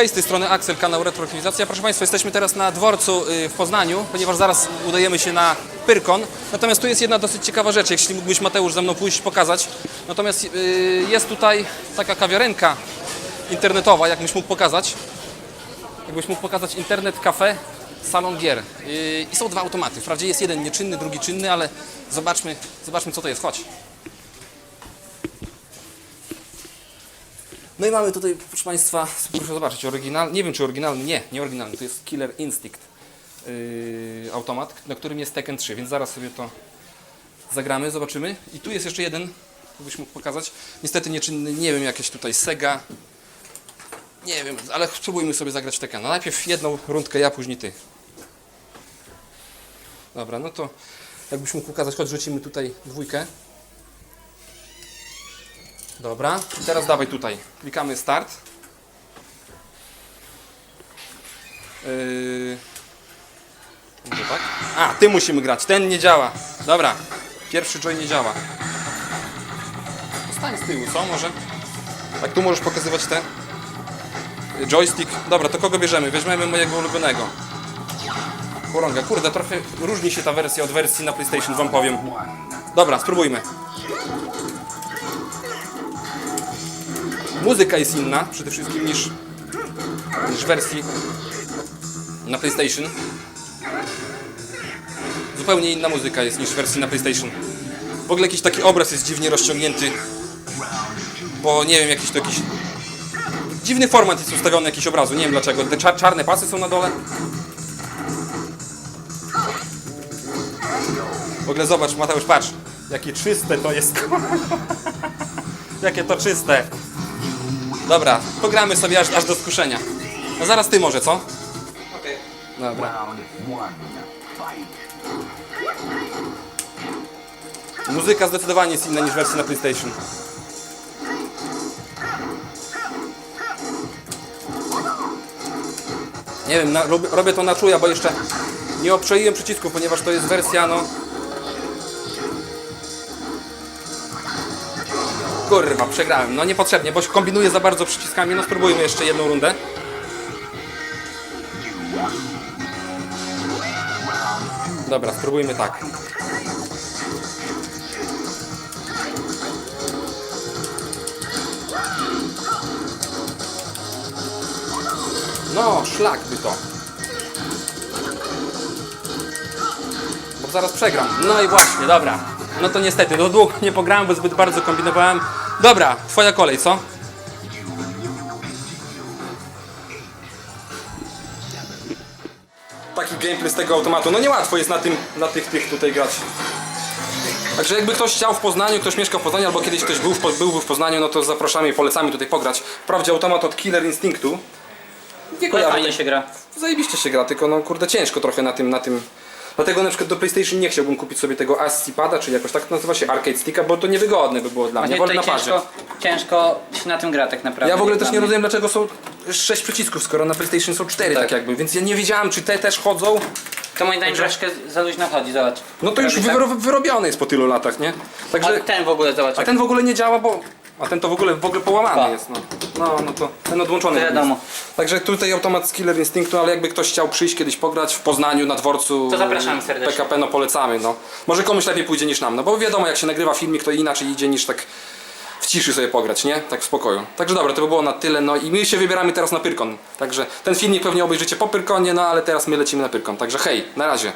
Hej, z tej strony Axel, kanał Retroaktywizacja. Proszę Państwa, jesteśmy teraz na dworcu y, w Poznaniu, ponieważ zaraz udajemy się na Pyrkon. Natomiast tu jest jedna dosyć ciekawa rzecz, jeśli mógłbyś Mateusz ze mną pójść pokazać. Natomiast y, jest tutaj taka kawiarenka internetowa, jakbyś mógł pokazać. Jakbyś mógł pokazać internet cafe salon gier. Yy, I są dwa automaty. Wprawdzie jest jeden nieczynny, drugi czynny, ale zobaczmy, zobaczmy co to jest. Chodź. No i mamy tutaj, proszę Państwa, proszę zobaczyć, oryginal, nie wiem czy oryginalny, nie, nie oryginalny, to jest Killer Instinct yy, automat, na którym jest Tekken 3, więc zaraz sobie to zagramy, zobaczymy. I tu jest jeszcze jeden, byś mógł pokazać, niestety nieczynny, nie wiem, jakieś tutaj Sega, nie wiem, ale spróbujmy sobie zagrać w Tekkena. Najpierw jedną rundkę ja, później ty. Dobra, no to jakbyś mógł pokazać, chodź rzucimy tutaj dwójkę. Dobra, i teraz dawaj tutaj. Klikamy start. Yy... Tak? A, ty musimy grać, ten nie działa. Dobra, pierwszy joy nie działa. Stań z tyłu, co może? Tak, tu możesz pokazywać te joystick. Dobra, to kogo bierzemy? Weźmiemy mojego ulubionego. Kurąga, kurde, trochę różni się ta wersja od wersji na PlayStation, wam powiem. Dobra, spróbujmy. Muzyka jest inna, przede wszystkim niż, niż wersji na PlayStation. Zupełnie inna muzyka jest niż wersji na PlayStation. W ogóle jakiś taki obraz jest dziwnie rozciągnięty. Bo nie wiem, jakiś to jakiś Dziwny format jest ustawiony jakiś obrazu, nie wiem dlaczego. Te czar czarne pasy są na dole. W ogóle zobacz, Mateusz, patrz. Jakie czyste to jest. Jakie to czyste. Dobra, pogramy sobie aż, aż do skuszenia. A zaraz ty może, co? Okej. Dobra. Muzyka zdecydowanie jest inna niż wersja na PlayStation. Nie wiem, na, robię, robię to na czuja, bo jeszcze nie obczaiłem przycisków, ponieważ to jest wersja, no... Kurwa, przegrałem. No niepotrzebnie, bo się kombinuję za bardzo przyciskami. No spróbujmy jeszcze jedną rundę. Dobra, spróbujmy tak. No, szlak by to. Bo zaraz przegram. No i właśnie, dobra. No to niestety, do długo nie pograłem, bo zbyt bardzo kombinowałem. Dobra, twoja kolej, co? Taki gameplay z tego automatu. No niełatwo jest na tym, na tych, tych tutaj grać. Także jakby ktoś chciał w Poznaniu, ktoś mieszka w Poznaniu, albo kiedyś ktoś był w, byłby w Poznaniu, no to zapraszamy i polecamy tutaj pograć. Wprawdzie automat od Killer Instinctu. Nie fajnie się gra. Zajebiście się gra, tylko no kurde ciężko trochę na tym, na tym. Dlatego na przykład do PlayStation nie chciałbym kupić sobie tego ASCII pada, czy jakoś tak to nazywa się Arcade Sticka, bo to niewygodne by było dla mnie. Wolę na ciężko, ciężko się na tym gra tak naprawdę. Ja w ogóle też dla nie mnie. rozumiem dlaczego są 6 przycisków, skoro na PlayStation są 4 tak. Tak. jakby, więc ja nie wiedziałem czy te też chodzą. To moim zdaniem troszkę za luźno chodzi, zobacz. No to już Prawie tak. wyro- wyrobione jest po tylu latach, nie? Także, A ten w ogóle zobacz. a ten w ogóle nie działa, bo... A ten to w ogóle, w ogóle połamany Pa. jest, no. No, no to ten odłączony. To wiadomo. jest. Także tutaj automat z Killer Instinctu, ale jakby ktoś chciał przyjść kiedyś pograć w Poznaniu na dworcu To zapraszamy serdecznie. PKP, no polecamy, no. Może komuś lepiej pójdzie niż nam, no bo wiadomo jak się nagrywa filmik, to inaczej idzie niż tak w ciszy sobie pograć, nie? Tak w spokoju. Także dobra, to by było na tyle, no i my się wybieramy teraz na Pyrkon. Także ten filmik pewnie obejrzycie po Pyrkonie, no ale teraz my lecimy na Pyrkon. Także hej, na razie.